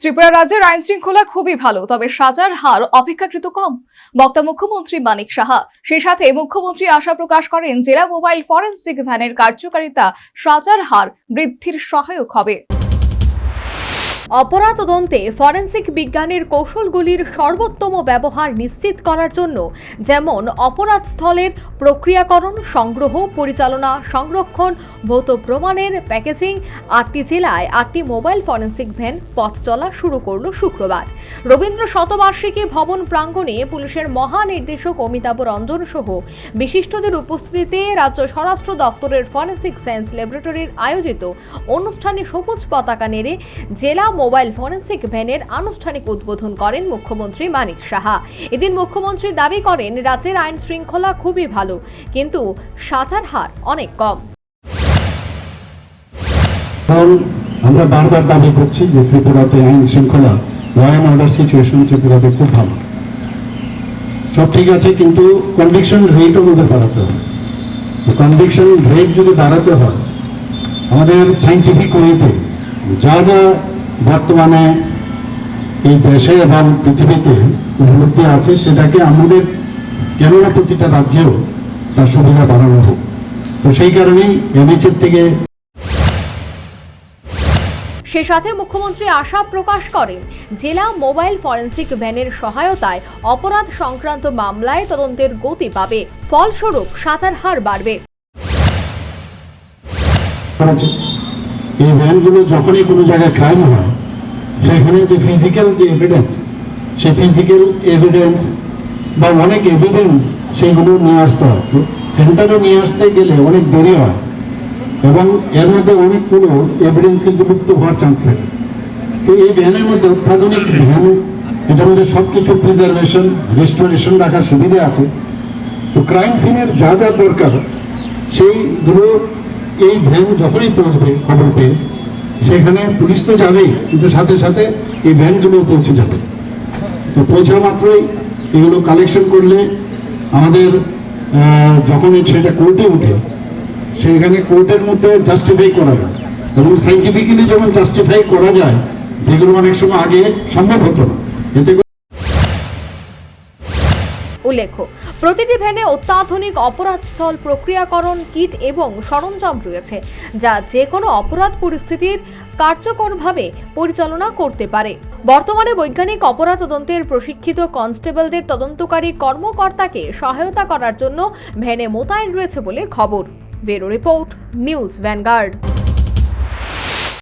ত্রিপুরা রাজ্যের আইন শৃঙ্খলা খুবই ভালো, তবে সাজার হার অপেক্ষাকৃত কম। বক্তা মুখ্যমন্ত্রী মানিক সাহা, সেই সাথে মুখ্যমন্ত্রী আশা প্রকাশ করেন, জেলা মোবাইল ফরেন্সিক ভ্যানের কার্যকারিতা সাজার হার বৃদ্ধির সহায়ক হবে। অপরাধ তদন্তে ফরেনসিক বিজ্ঞানের কৌশলগুলির সর্বোত্তম ব্যবহার নিশ্চিত করার জন্য যেমন অপরাধস্থলের প্রক্রিয়াকরণ, সংগ্রহ, পরিচালনা, সংরক্ষণ, ভৌত প্রমাণের প্যাকেজিং আটটি জেলায় আটটি মোবাইল ফরেন্সিক ভ্যান পথ চলা শুরু করল শুক্রবার। রবীন্দ্র শতবার্ষিকী ভবন প্রাঙ্গণে পুলিশের মহানির্দেশক অমিতাভ রঞ্জন সহ বিশিষ্টদের উপস্থিতিতে রাজ্য স্বরাষ্ট্র দপ্তরের ফরেন্সিক সায়েন্স ল্যাবরেটরির আয়োজিত অনুষ্ঠানে সবুজ পতাকা নেড়ে জেলা মোবাইল ফরেনসিক ভ্যানের আনুষ্ঠানিক উদ্বোধন করেন মুখ্যমন্ত্রী মানিক সাহা। এদিন মুখ্যমন্ত্রী দাবি করেন, রাজ্যের আইন শৃঙ্খলা খুবই ভালো, কিন্তু সাজার হার অনেক কম। আমরা বারবার দাবি করছি যে ত্রিপুরাতে আইন শৃঙ্খলা ল অ্যান্ড অর্ডার সিচুয়েশন ত্রিপুরাতে খুব ভালো। সব ঠিক আছে, কিন্তু কনভিকশন রেটও আমাদের বাড়াতে হবে। কনভিকশন রেট যদি বাড়াতে হয়, আমাদের সাইন্টিফিক ওয়েতে যা যা বর্তমানে এই দেশে এবং পৃথিবীতে উপলব্ধি আছে সেটাকে আমাদের কেননা প্রতিটা রাজ্যেও তার সুবিধা বাড়ানো হোক। তো সেই কারণেই এমএচএর থেকে সে সাথে মুখ্যমন্ত্রী আশা প্রকাশ করেন জেলা মোবাইল ফরেনসিক ভ্যানের সহায়তায় অপরাধ সংক্রান্ত মামলায় তদন্তের গতি পাবে। ফলস্বরূপ সাজার হার বাড়বে। এই ভ্যানগুলো যখনই কোনো জায়গায় ক্রাইম হয়, সেখানে যে ফিজিক্যাল যে এভিডেন্স সেই ফিজিক্যাল এভিডেন্স বা অনেক এভিডেন্স সেগুলো নিয়ে আসতে হয়। সেন্টারে নিয়ে আসতে গেলে অনেক দেরি হয় এবং এর মধ্যে অনেকগুলো এভিডেন্স কিন্তু লুপ্ত হওয়ার চান্স থাকে। তো এই ভ্যানের মধ্যে অত্যাধুনিক ভ্যান, এটার মধ্যে সব কিছু প্রিজার্ভেশন রেস্টোরেশন রাখার সুবিধা আছে। তো ক্রাইম সিনের যা যা দরকার, সেইগুলো এই ভ্যান যখনই পৌঁছবে, খবর পেয়ে, সেখানে পুলিশ তো যাবেই, কিন্তু সাথে সাথে এই ভ্যানগুলো পৌঁছে যাবে। তো পৌঁছা মাত্রই এগুলো কালেকশন করলে আমাদের যখন সেটা কোর্টে উঠে সেখানে কোর্টের মধ্যে জাস্টিফাই করা যায়। এবং সাইন্টিফিক্যালি যেমন জাস্টিফাই করা যায়, যেগুলো অনেক সময় আগে সম্ভব হতো না, এতে করে উল্লেখ্য প্রতিটি ভ্যানে অত্যাধুনিক অপরাধস্থল, প্রক্রিয়াকরণ কিট এবং সরঞ্জাম রয়েছে, যা যে কোনো অপরাধ পরিস্থিতির কার্যকরভাবে পরিচালনা করতে পারে। বর্তমানে বৈজ্ঞানিক অপরাধ তদন্তের প্রশিক্ষিত কনস্টেবলদের তদন্তকারী কর্মকর্তাকে সহায়তা করার জন্য ভ্যানে মোতায়েন রয়েছে বলে খবর। Bureau report, News Vanguard.